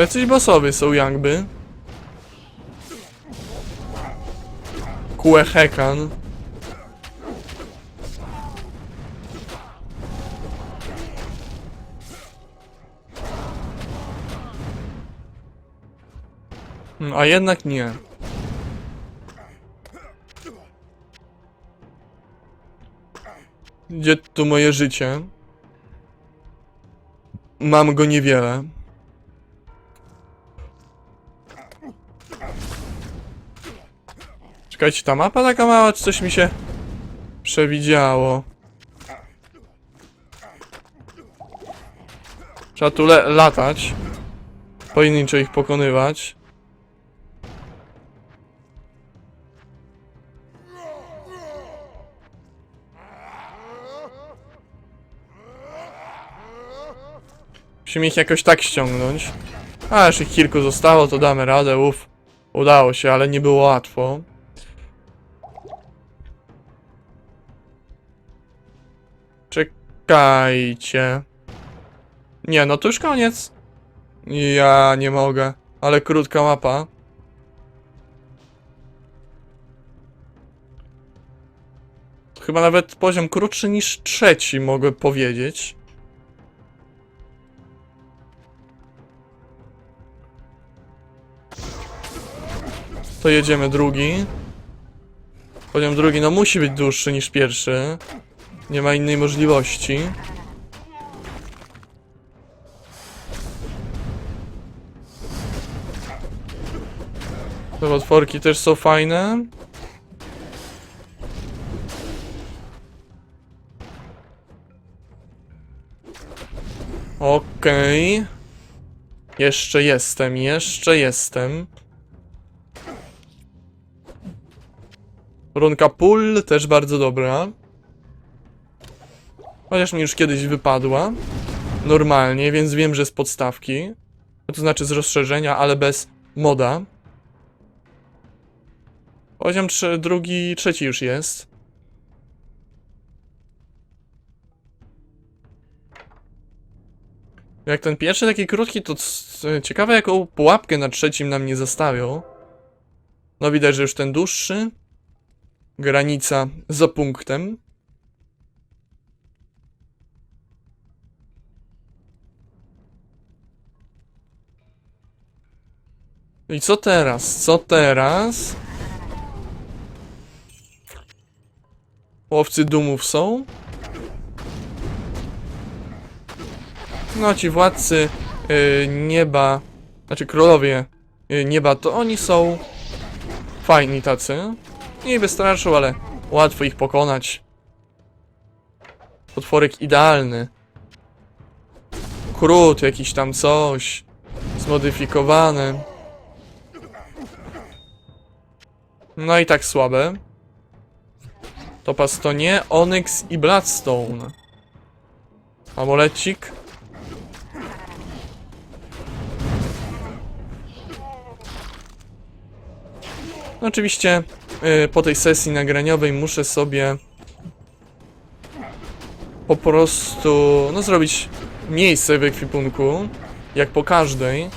To jacyś bossowie są jakby. Kuehekan. Hmm, A jednak nie. Gdzie tu moje życie? Mam go niewiele. Czekajcie, ta mapa taka mała, czy coś mi się przewidziało? Trzeba tu latać. Pojedynczo ich pokonywać. Musimy ich jakoś tak ściągnąć. A, ich kilku zostało, to damy radę, uff. Udało się, ale nie było łatwo. Czekajcie. Nie, no to już koniec. Ja nie mogę, ale krótka mapa. Chyba nawet poziom krótszy niż trzeci, mogę powiedzieć. To jedziemy drugi. Poziom drugi, no musi być dłuższy niż pierwszy. Nie ma innej możliwości. Te otworki też są fajne. Okej. Jeszcze jestem, jeszcze jestem. Runka pull też bardzo dobra. Chociaż mi już kiedyś wypadła. Normalnie, więc wiem, że z podstawki. To znaczy z rozszerzenia, ale bez moda. Poziom trze- drugi, trzeci już jest. Jak ten pierwszy taki krótki, to ciekawe jaką pułapkę na trzecim nam nie zastawią. No widać, że już ten dłuższy. Granica za punktem. I co teraz? Co teraz? Łowcy dumów są? No ci władcy y, nieba, znaczy królowie y, nieba, to oni są fajni tacy. Nie wystarczą, ale łatwo ich pokonać. Potworek idealny. Krót, jakiś tam coś. Zmodyfikowany. No i tak słabe. Topaz to nie, Onyx i Bloodstone. Amulecik. No oczywiście y, po tej sesji nagraniowej muszę sobie po prostu no zrobić miejsce w ekwipunku, jak po każdej.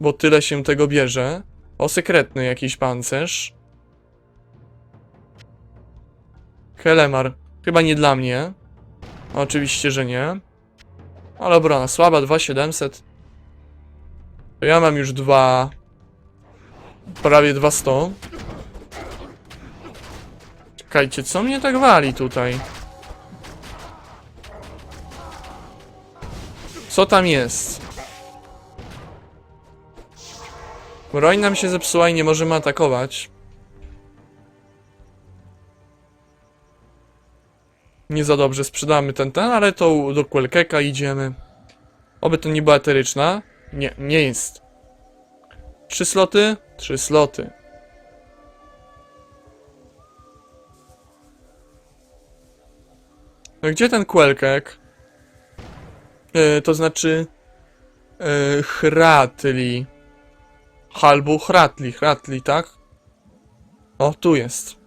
Bo tyle się tego bierze. O, sekretny jakiś pancerz. Helemar. Chyba nie dla mnie. Oczywiście, że nie. Ale obrona słaba, 2700. To ja mam już dwa... Prawie 200. Czekajcie, co mnie tak wali tutaj? Co tam jest? Broń nam się zepsuła i nie możemy atakować. Nie za dobrze sprzedamy ten ten, ale to do Quelkeka idziemy. Oby to nie była eteryczna. Nie, nie jest. Trzy sloty? Trzy sloty. No gdzie ten Quelkek? Yy, to znaczy... Yy, Hratli. Halbu Hratli, Hratli, tak? O, tu jest.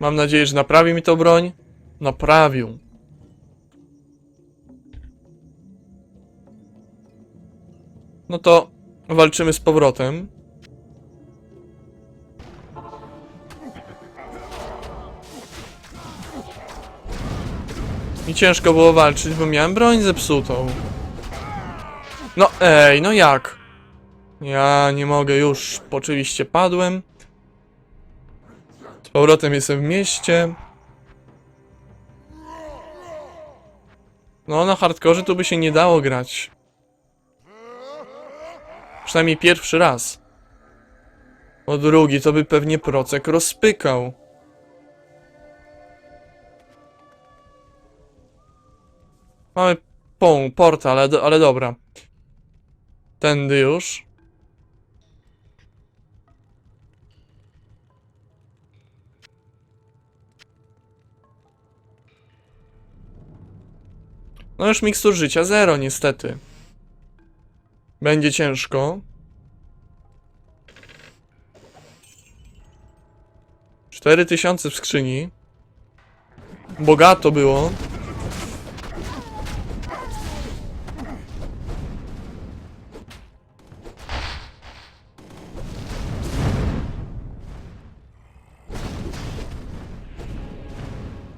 Mam nadzieję, że naprawi mi to broń. Naprawił. No to walczymy z powrotem. Mi ciężko było walczyć, bo miałem broń zepsutą. No ej, no jak? Ja nie mogę już. Oczywiście padłem. Z powrotem jestem w mieście. No, na hardkorze tu by się nie dało grać. Przynajmniej pierwszy raz. O drugi to by pewnie procek rozpykał. Mamy pą, portal, ale, ale dobra. Tędy już. No już mikstur życia zero, niestety. Będzie ciężko. Cztery tysiące w skrzyni. Bogato było.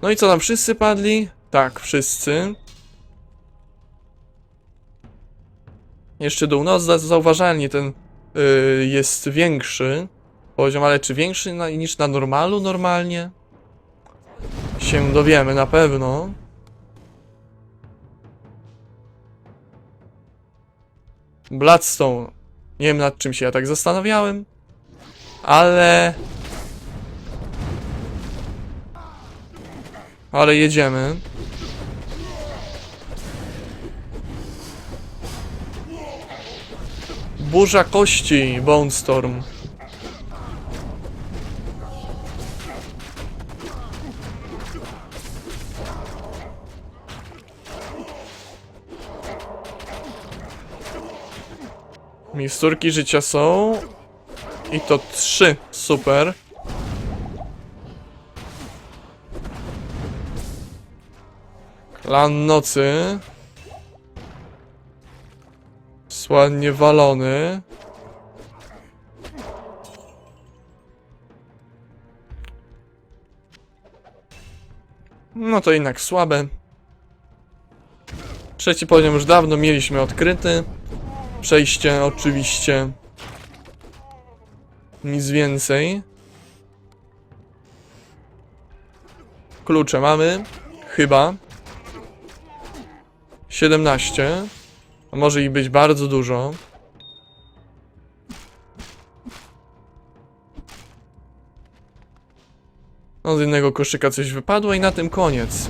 No i co tam, wszyscy padli? Tak, wszyscy. Jeszcze dół, no za- zauważalnie ten yy, jest większy poziom, ale czy większy na, niż na normalu normalnie? Się dowiemy na pewno. Bloodstone. Nie wiem nad czym się ja tak zastanawiałem, ale... Ale jedziemy. Burza kości, Bone Storm. Misturki życia są. I to trzy. Super. Klan nocy. Sładnie walony. No to jednak słabe. Trzeci poziom już dawno mieliśmy odkryty. Przejście oczywiście. Nic więcej. Klucze mamy. Chyba. 17. A może ich być bardzo dużo. No z jednego koszyka coś wypadło i na tym koniec.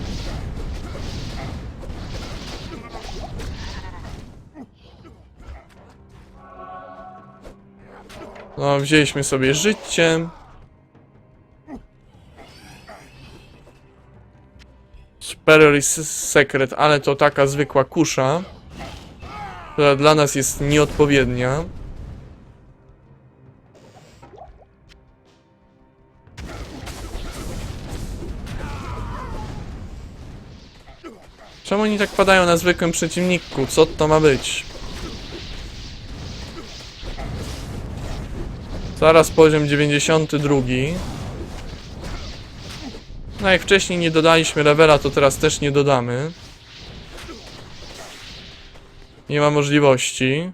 No, wzięliśmy sobie życie. Is Secret, ale to taka zwykła kusza, która dla nas jest nieodpowiednia. Czemu oni tak padają na zwykłym przeciwniku? Co to ma być? Zaraz poziom 92. No jak wcześniej nie dodaliśmy levela, to teraz też nie dodamy. Nie ma możliwości.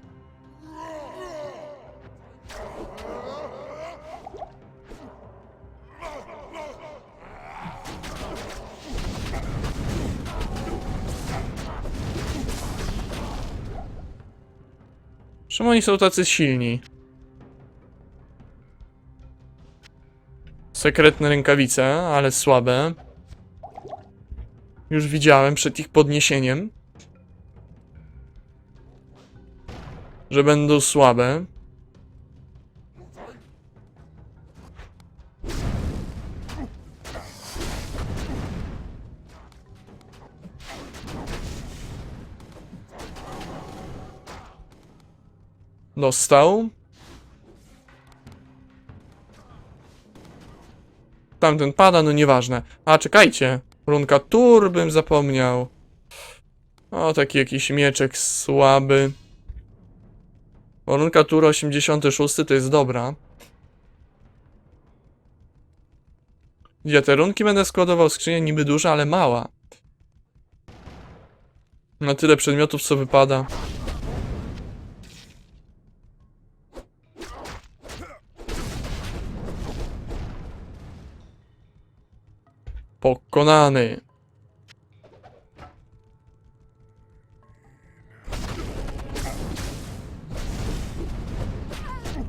Czemu oni są tacy silni? Sekretne rękawice, ale słabe. Już widziałem przed ich podniesieniem. Że będą słabe. Dostał. Tamten pada, no nieważne. A, czekajcie. Runka tur bym zapomniał. O, taki jakiś mieczek słaby. Runka tur 86 to jest dobra. Gdzie te runki będę składował? Skrzynia niby duża, ale mała. Na tyle przedmiotów, co wypada. Pokonany.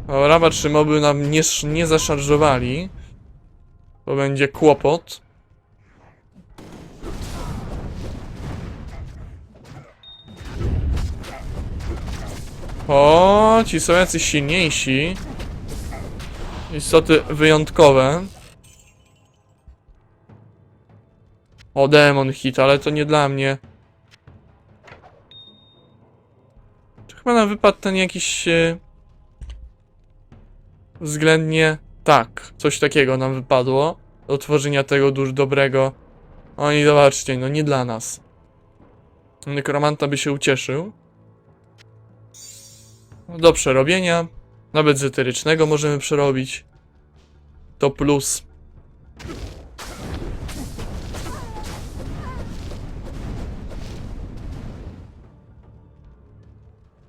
Dobra, patrzymy, oby nam nie, nie zaszarżowali. To będzie kłopot. O, ci są jacyś silniejsi. Istoty wyjątkowe. O, demon hit, ale to nie dla mnie. To chyba nam wypadł ten jakiś... E... Względnie... Tak, coś takiego nam wypadło. Do tworzenia tego dużo dobrego. Oni, zobaczcie, no nie dla nas. Nekromanta by się ucieszył. Do przerobienia. Nawet z eterycznego możemy przerobić. To plus.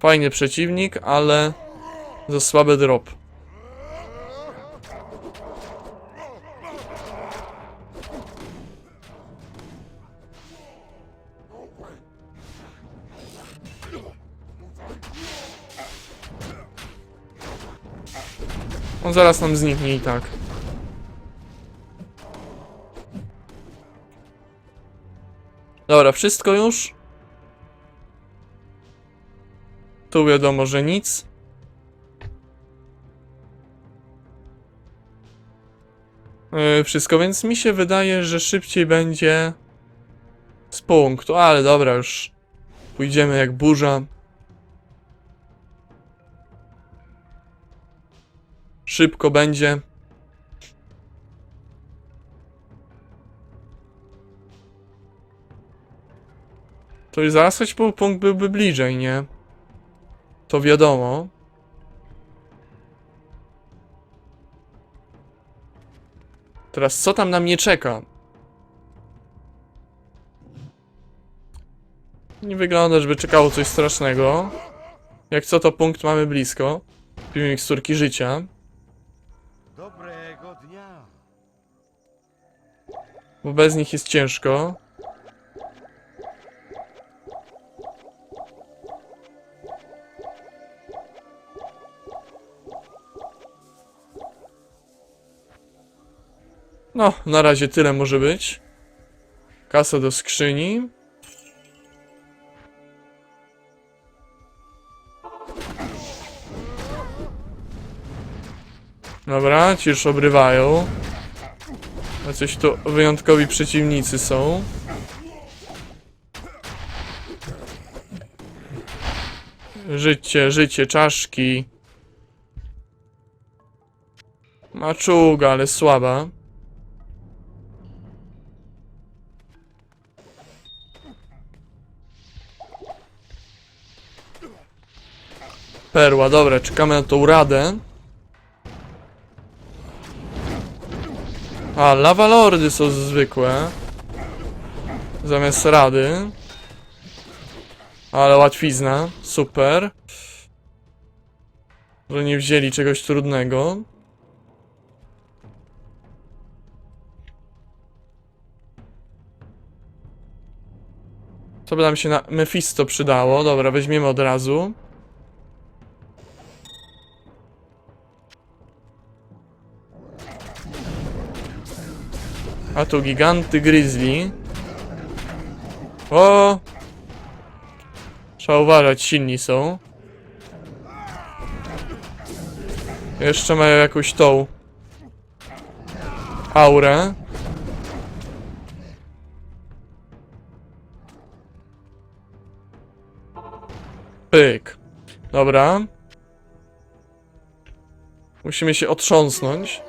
Fajny przeciwnik, ale za słaby drop. On zaraz nam zniknie i tak. Dobra, wszystko już. Tu wiadomo, że nic. Yy, wszystko, więc mi się wydaje, że szybciej będzie z punktu, ale dobra, już pójdziemy jak burza. Szybko będzie. To już zaraz choć punkt byłby bliżej, nie? To wiadomo. Teraz co tam na mnie czeka? Nie wygląda, żeby czekało coś strasznego. Jak co to punkt mamy blisko. Pijmy miksturki życia. Dobrego dnia. Bo bez nich jest ciężko. No, na razie tyle może być. Kasa do skrzyni. Dobra, ci już obrywają. A coś tu wyjątkowi przeciwnicy są. Życie, życie, czaszki. Maczuga, ale słaba. Perła, dobra, czekamy na tą radę. A, lawalordy są zwykłe. Zamiast rady. Ale łatwizna. Super. Że nie wzięli czegoś trudnego. Co by nam się na Mephisto przydało? Dobra, weźmiemy od razu. A tu giganty grizzly. O! Trzeba uważać, silni są. Jeszcze mają jakąś tą aurę. Pyk. Dobra. Musimy się otrząsnąć.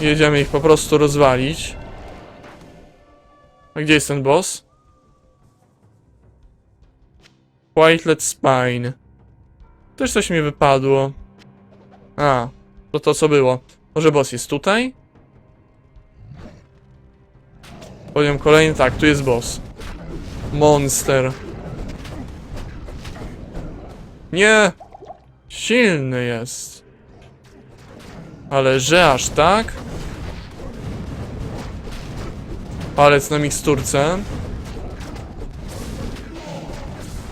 Jedziemy ich po prostu rozwalić. A gdzie jest ten boss? Whitelet Spine. Też coś mi wypadło. A, to to co było. Może boss jest tutaj? Poziom kolejny, tak, tu jest boss. Monster. Nie! Silny jest. Ale że aż tak? Palec na miksturce.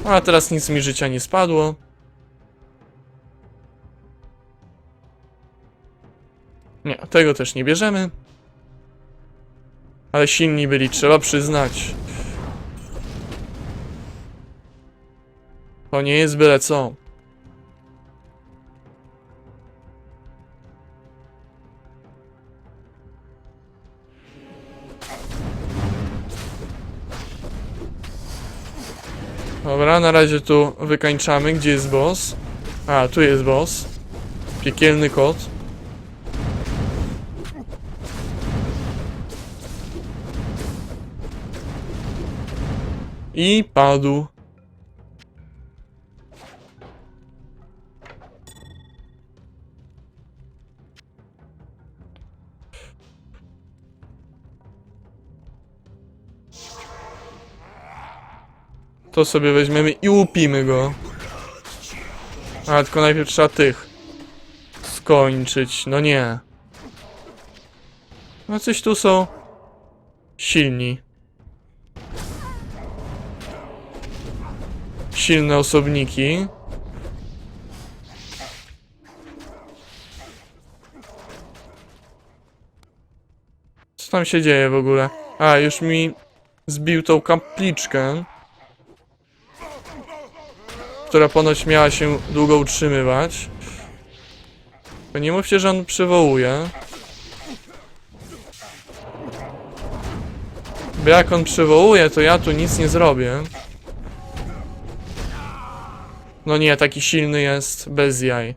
A teraz nic mi życia nie spadło. Nie, tego też nie bierzemy. Ale silni byli, trzeba przyznać. To nie jest byle co. Dobra, na razie tu wykańczamy. Gdzie jest boss? A, tu jest boss. Piekielny kot. I padł. To sobie weźmiemy i łupimy go. A, tylko najpierw trzeba tych skończyć. No nie. No coś tu są silni. Silne osobniki. Co tam się dzieje w ogóle? A, już mi zbił tą kapliczkę. Która ponoć miała się długo utrzymywać. To nie mówcie, że on przywołuje. Bo jak on przywołuje, to ja tu nic nie zrobię. No nie, taki silny jest, bez jaj.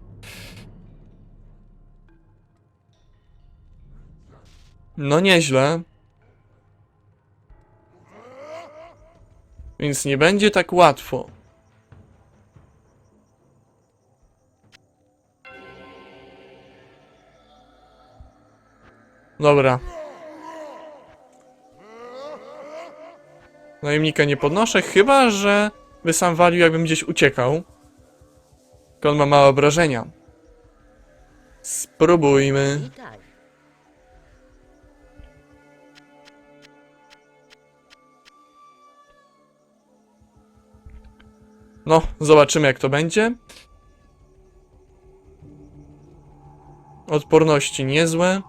No nieźle. Więc nie będzie tak łatwo. Dobra. Najemnika nie podnoszę, chyba że by sam walił, jakbym gdzieś uciekał. Tylko on ma małe obrażenia. Spróbujmy. No, zobaczymy jak to będzie. Odporności niezłe.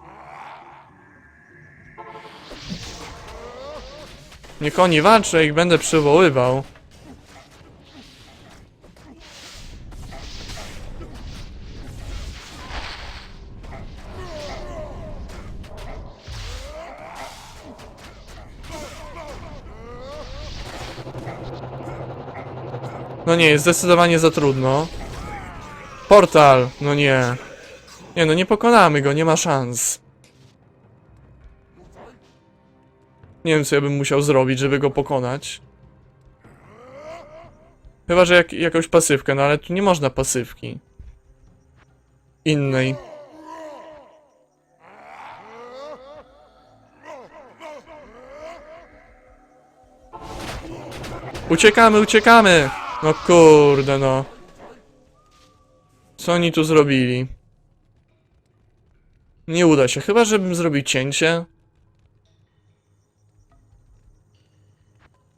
Niech oni walczą, jak będę przywoływał. No nie, jest zdecydowanie za trudno. Portal, no nie. Nie no, nie pokonamy go, nie ma szans. Nie wiem, co ja bym musiał zrobić, żeby go pokonać. Chyba, że jak, jakąś pasywkę, no ale tu nie można pasywki. Innej. Uciekamy, uciekamy! No kurde, no. Co oni tu zrobili? Nie uda się, chyba żebym zrobił cięcie.